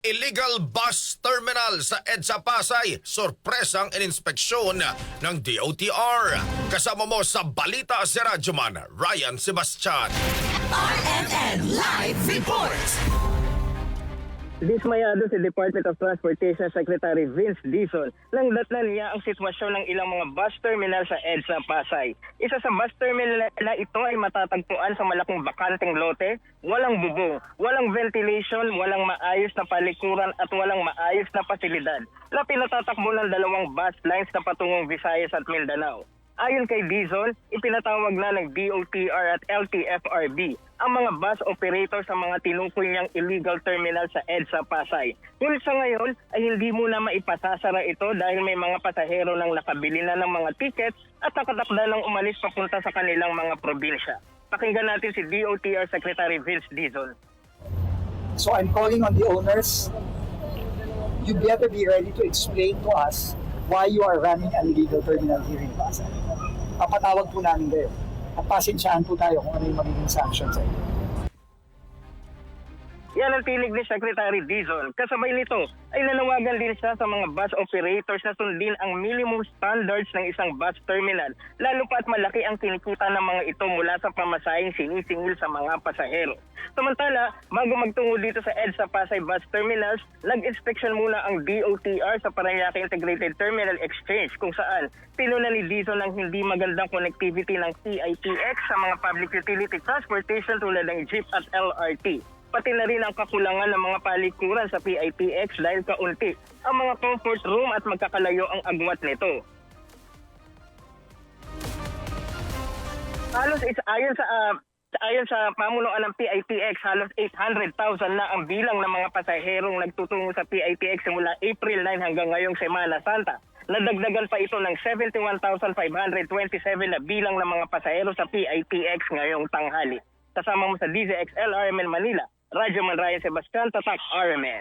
Illegal bus terminal sa EDSA Pasay, sorpresang ininspeksyon ng DOTR. Kasama mo sa Balita si Radyoman, Ryan Sebastian. RNN Live Report! Dismayado si Department of Transportation Secretary Vince Dizon nang datnan niya ang sitwasyon ng ilang mga bus terminal sa EDSA Pasay. Isa sa bus terminal na ito ay matatagpuan sa malaking bakanteng lote, walang bubong, walang ventilation, walang maayos na palikuran at walang maayos na pasilidad na pinatatakbo ng dalawang bus lines na patungong Visayas at Mindanao. Ayon kay Dizon, ipinatawag na ng DOTR at LTFRB ang mga bus operator sa mga tinukoy niyang illegal terminal sa EDSA Pasay. Ngunit sa ngayon ay hindi muna maipasasara ito dahil may mga pasahero nang nakabili na ng mga tickets at nakatakda ng umalis papunta sa kanilang mga probinsya. Pakinggan natin si DOTR Secretary Vince Dizon. So I'm calling on the owners. You better be ready to explain to us why you are running an illegal terminal here in Pasay. Papatawag po namin kayo. At pasensyaan po tayo kung ano yung magiging sanctions sa inyo. Yan ang tinig ni Secretary Dizon. Kasabay nito ay nanawagan din siya sa mga bus operators na sundin ang minimum standards ng isang bus terminal lalo pa't malaki ang kinikita ng mga ito mula sa pamasahing sinisingil sa mga pasahero. Samantala, bago magtungo dito sa EDSA Pasay Bus Terminals, nag-inspection muna ang DOTR sa Paranaque Integrated Terminal Exchange kung saan tinuna ni Dizon ang hindi magandang connectivity ng CITX sa mga public utility transportation tulad ng jeep at LRT pati na rin ang kakulangan ng mga palikuran sa PITX dahil kaunti ang mga comfort room at magkakalayo ang agwat nito. Halos it's ayon sa ah, ayon sa pamunuan ng PITX, halos 800,000 na ang bilang ng mga pasaherong nagtutungo sa PITX simula April 9 hanggang ngayong Semana Santa. Nadagdagan pa ito ng 71,527 na bilang ng mga pasahero sa PITX ngayong tanghali. Kasama mo sa DZXL RMN Manila, Radyo Man Ryan Sebastian, Tatak RMN.